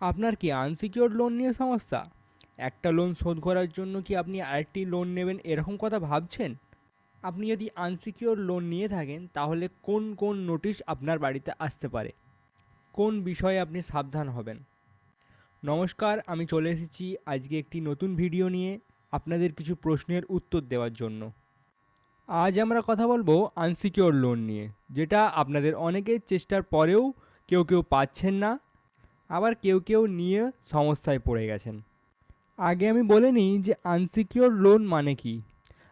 আপনার কি unsecured loan নিয়ে সমস্যা? একটা লোন শোধ করার জন্য কি আপনি আরেকটি লোন নেবেন এরকম কথা ভাবছেন? আপনি যদি আনসিকিউর লোন নিয়ে থাকেন, তাহলে কোন কোন নোটিশ আপনার বাড়িতে আসতে পারে? কোন বিষয়ে আপনি সাবধান হবেন? নমস্কার, আমি চলে এসেছি আজকে একটি নতুন ভিডিও নিয়ে আপনাদের কিছু প্রশ্নের উত্তর দেওয়ার জন্য। আজ আমরা কথা বলব আনসিকিউর লোন নিয়ে, যেটা আপনাদের অনেকের চেষ্টার পরেও কেউ কেউ পাচ্ছেন না। আবার কেউ কেউ নিয়ে সমস্যায় পড়ে গেছেন। আগে আমি বলে নিই যে আনসিকিউর লোন মানে কি?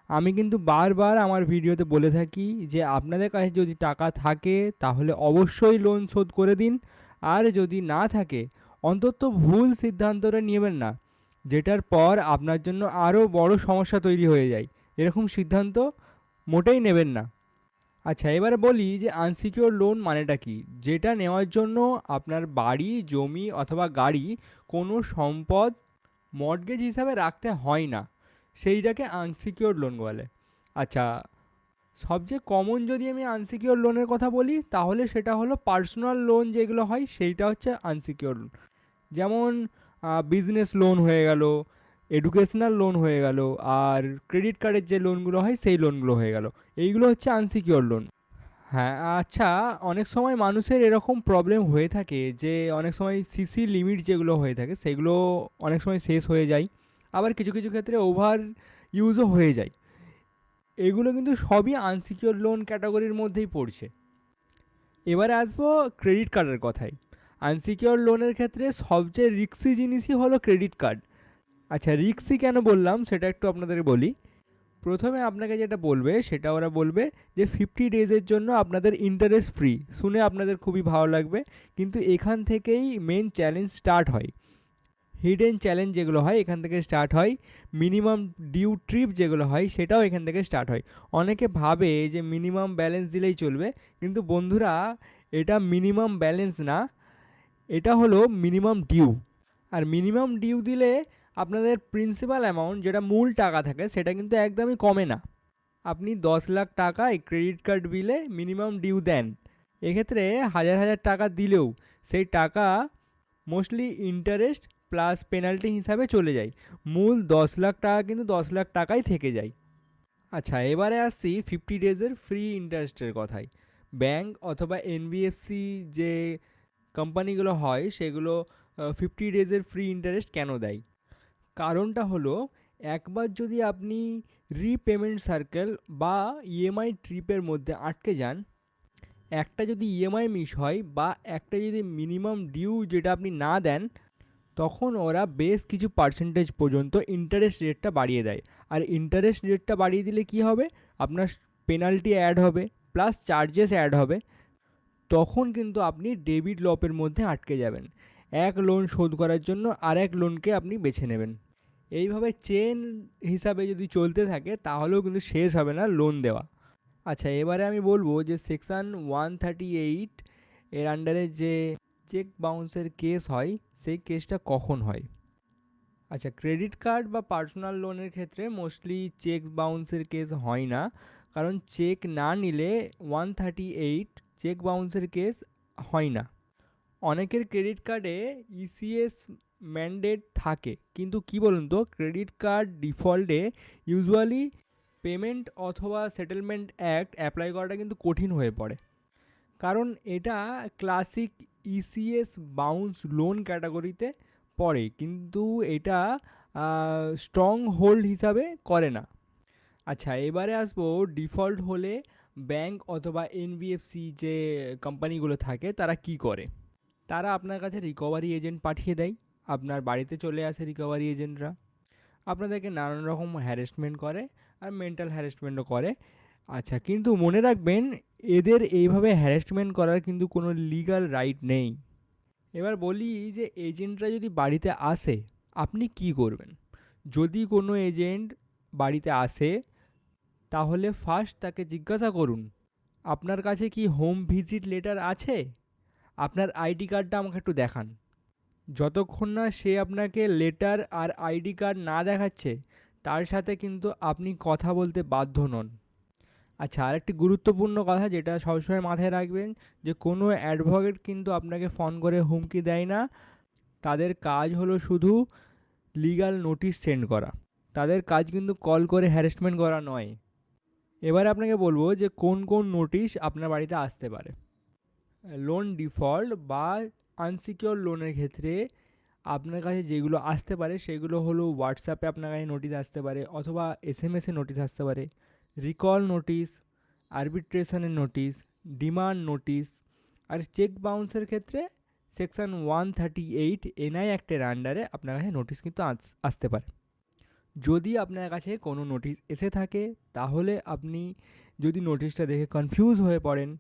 আমি কিন্তু বারবার আমার ভিডিওতে বলে থাকি যে আপনাদের কাছে যদি টাকা থাকে তাহলে অবশ্যই লোন শোধ করে দিন। আর যদি না থাকে, অন্তত ভুল সিদ্ধান্তটা নেবেন না, যেটার পর আপনার জন্য আরও বড় সমস্যা তৈরি হয়ে যায়। এরকম সিদ্ধান্ত মোটেই নেবেন না। আচ্ছা এবারে বলি যে আনসিকিউর লোন মানেটা কি? যেটা নেওয়ার জন্য আপনার বাড়ি, জমি অথবা গাড়ি কোনো সম্পদ মর্টগেজ হিসাবে রাখতে হয় না। সেইটাকে আনসিকিউর লোন বলে। আচ্ছা সবচেয়ে কমন যদি আমি আনসিকিউর লোনের কথা বলি, তাহলে সেটা হলো পার্সোনাল লোন যেগুলো হয়, সেইটা হচ্ছে আনসিকিউর লোন যেমন বিজনেস লোন হয়ে গেল এডুকেশনাল লোন হয়ে গেল, আর ক্রেডিট কার্ডের যে লোনগুলো হয়, সেই লোনগুলো হয়ে গেল। এইগুলো হচ্ছে আনসিকিউর লোন হ্যাঁ আচ্ছা অনেক সময় মানুষের এরকম প্রবলেম হয়ে থাকে যে, অনেক সময় সিসি লিমিট যেগুলো হয়ে থাকে, সেগুলো অনেক সময় শেষ হয়ে যায়, আবার কিছু কিছু ক্ষেত্রে ওভার ইউজও হয়ে যায়। এগুলো কিন্তু সবই আনসিকিউর লোন ক্যাটাগরির মধ্যেই পড়ছে। এবারে আসব ক্রেডিট কার্ডের কথায়। আনসিকিউর লোনের ক্ষেত্রে সবচেয়ে রিক্সি জিনিসই হলো ক্রেডিট কার্ড আচ্ছা রিক্সি কেন বললাম সেটা একটু আপনাদের বলি। প্রথমে আপনাকে যেটা বলবে, সেটা ওরা বলবে যে ফিফটি ডেজের জন্য আপনাদের ইন্টারেস্ট ফ্রি শুনে আপনাদের খুবই ভালো লাগবে। কিন্তু এখান থেকেই মেন চ্যালেঞ্জ স্টার্ট হয়। হিডেন চ্যালেঞ্জ যেগুলো হয়, এখান থেকে স্টার্ট হয়। মিনিমাম ডিউ ট্রিপ যেগুলো হয়, সেটাও এখান থেকে স্টার্ট হয়। অনেকে ভাবে যে মিনিমাম ব্যালেন্স দিলেই চলবে, কিন্তু বন্ধুরা, এটা মিনিমাম ব্যালেন্স না। এটা হলো মিনিমাম ডিউ আর মিনিমাম ডিউ দিলে আপনাদের প্রিন্সিপাল অ্যামাউন্ট যেটা মূল টাকা থাকে সেটা কিন্তু একদমই কমে না। আপনি দশ লাখ টাকায় ক্রেডিট কার্ড বিলে মিনিমাম ডিউ দেন। এক্ষেত্রে হাজার হাজার টাকা দিলেও সেই টাকা মোস্টলি ইন্টারেস্ট প্লাস পেনাল্টি হিসাবে চলে যায়। মূল দশ লাখ টাকা কিন্তু দশ লাখ টাকাই থেকে যায়। আচ্ছা এবারে আসছি ফিফটি ডেজের ফ্রি ইন্টারেস্টের কথায়। ব্যাংক অথবা এনবিএফসি যে কোম্পানিগুলো হয় সেগুলো ফিফটি ডেজের ফ্রি ইন্টারেস্ট কেন দেয়? কারণটা হলো, একবার যদি আপনি রিপেমেন্ট সার্কেল বা ইএমআই ট্রিপের মধ্যে আটকে যান, একটা যদি ইএমআই মিস হয় বা একটা যদি মিনিমাম ডিউ যেটা আপনি না দেন, তখন ওরা বেশ কিছু পার্সেন্টেজ পর্যন্ত ইন্টারেস্ট রেটটা বাড়িয়ে দেয়। আর ইন্টারেস্ট রেটটা বাড়িয়ে দিলে কি হবে? আপনার পেনাল্টি অ্যাড হবে প্লাস চার্জেস অ্যাড হবে। তখন কিন্তু আপনি ডেবিট লপের মধ্যে আটকে যাবেন। এক লোন শোধ করার জন্য আর এক লোনকে আপনি বেছে নেবেন। এইভাবে চেন হিসাবে যদি চলতে থাকে, তাহলেও কিন্তু শেষ হবে না লোন দেওয়া। আচ্ছা এবারে আমি বলব যে সেকশান ওয়ান থার্টি এইট এর আন্ডারে যে চেক বাউন্সের কেস হয়, সেই কেসটা কখন হয়? আচ্ছা ক্রেডিট কার্ড বা পার্সোনাল লোনের ক্ষেত্রে মোস্টলি চেক বাউন্সের কেস হয় না। কারণ চেক না নিলে ওয়ান থার্টি এইট চেক বাউন্সের কেস হয় না। অনেকের ক্রেডিট কার্ডে ইসিএস ম্যান্ডেট থাকে। কিন্তু কি বলুন তো ক্রেডিট কার্ড ডিফল্টে ইউজুয়ালি পেমেন্ট অথবা সেটেলমেন্ট অ্যাক্ট অ্যাপ্লাই করাটা কিন্তু কঠিন হয়ে পড়ে। কারণ এটা ক্লাসিক ইসিএস বাউন্স লোন ক্যাটাগরিতে পড়ে, কিন্তু এটা স্ট্রং হোল্ড হিসাবে করে না। আচ্ছা এবারে আসব ডিফল্ট হলে ব্যাংক অথবা এনবিএফসি যে কোম্পানিগুলো থাকে, তারা কি করে? তারা আপনার কাছে রিকভারি এজেন্ট পাঠিয়ে দেয়। আপনার বাড়িতে চলে আসে রিকভারি এজেন্টরা আপনাদেরকে নানান রকম হ্যারাসমেন্ট করে আর মেন্টাল হ্যারাসমেন্টও করে। আচ্ছা কিন্তু মনে রাখবেন, এদের এইভাবে হ্যারাসমেন্ট করার কিন্তু কোনো লিগাল রাইট নেই। এবার বলি যে এজেন্টরা যদি বাড়িতে আসে, আপনি কি করবেন? যদি কোনো এজেন্ট বাড়িতে আসে, তাহলে ফার্স্ট তাকে জিজ্ঞাসা করুন, আপনার কাছে কি হোম ভিজিট লেটার আছে? আপনার আইডি কার্ডটা আমাকে একটু দেখান। যতক্ষণ না সে আপনাকে লেটার আর আইডি কার্ড না দেখাচ্ছে, তার সাথে কিন্তু আপনি কথা বলতে বাধ্য নন। আচ্ছা আরেকটি গুরুত্বপূর্ণ কথা যেটা সবসময় মাথায় রাখবেন, যে কোনো অ্যাডভোকেট কিন্তু আপনাকে ফোন করে হুমকি দেয় না। তাদের কাজ হলো শুধু লিগ্যাল নোটিশ সেন্ড করা। তাদের কাজ কিন্তু কল করে হ্যারাসমেন্ট করা নয়। এবার আপনাকে বলব যে কোন কোন নোটিশ আপনার বাড়িতে আসতে পারে। লোন ডিফল্ট বা আনসিকিওর লোনের ক্ষেত্রে আপনার কাছে যেগুলো আসতে পারে, সেগুলো হলো হোয়াটসঅ্যাপে আপনার কাছে নোটিশ আসতে পারে অথবা এস এম এসে নোটিশ আসতে পারে। রিকল নোটিশ আরবিট্রেশনের নোটিশ ডিমান্ড নোটিশ আর চেক বাউন্সের ক্ষেত্রে section one thirty eight N I অ্যাক্টের আন্ডারে আপনার কাছে নোটিশ কিন্তু আস- আসতে পারে। যদি আপনার কাছে কোনো নোটিশ এসে থাকে, তাহলে আপনি যদি নোটিশটা দেখে কনফিউজ হয়ে পড়েন,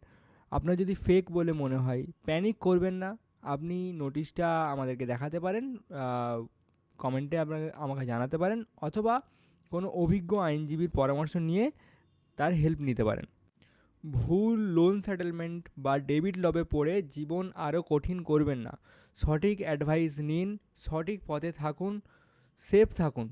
আপনার যদি ফেক বলে মনে হয় প্যানিক করবেন না। আপনি নোটিশটা আমাদেরকে দেখাতে পারেন কমেন্টে আপনাকে, আমাকে জানাতে পারেন, অথবা কোনো অভিজ্ঞ আইনজীবীর পরামর্শ নিয়ে তার হেল্প নিতে পারেন। ভুল লোন সেটেলমেন্ট বা ডেবিট লবে পড়ে জীবন আরও কঠিন করবেন না। সঠিক অ্যাডভাইস নিন, সঠিক পথে থাকুন সেফ থাকুন।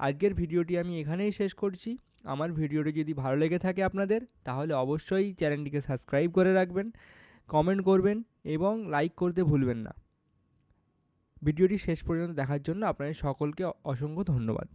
আজকের ভিডিওটি আমি এখানেই শেষ করছি। আমার ভিডিওটি যদি ভালো লেগে থাকে আপনাদের, তাহলে অবশ্যই চ্যানেলটিকে সাবস্ক্রাইব করে রাখবেন। কমেন্ট করবেন এবং লাইক করতে ভুলবেন না। ভিডিওটি শেষ পর্যন্ত দেখার জন্য আপনাদের সকলকে অসংখ্য ধন্যবাদ।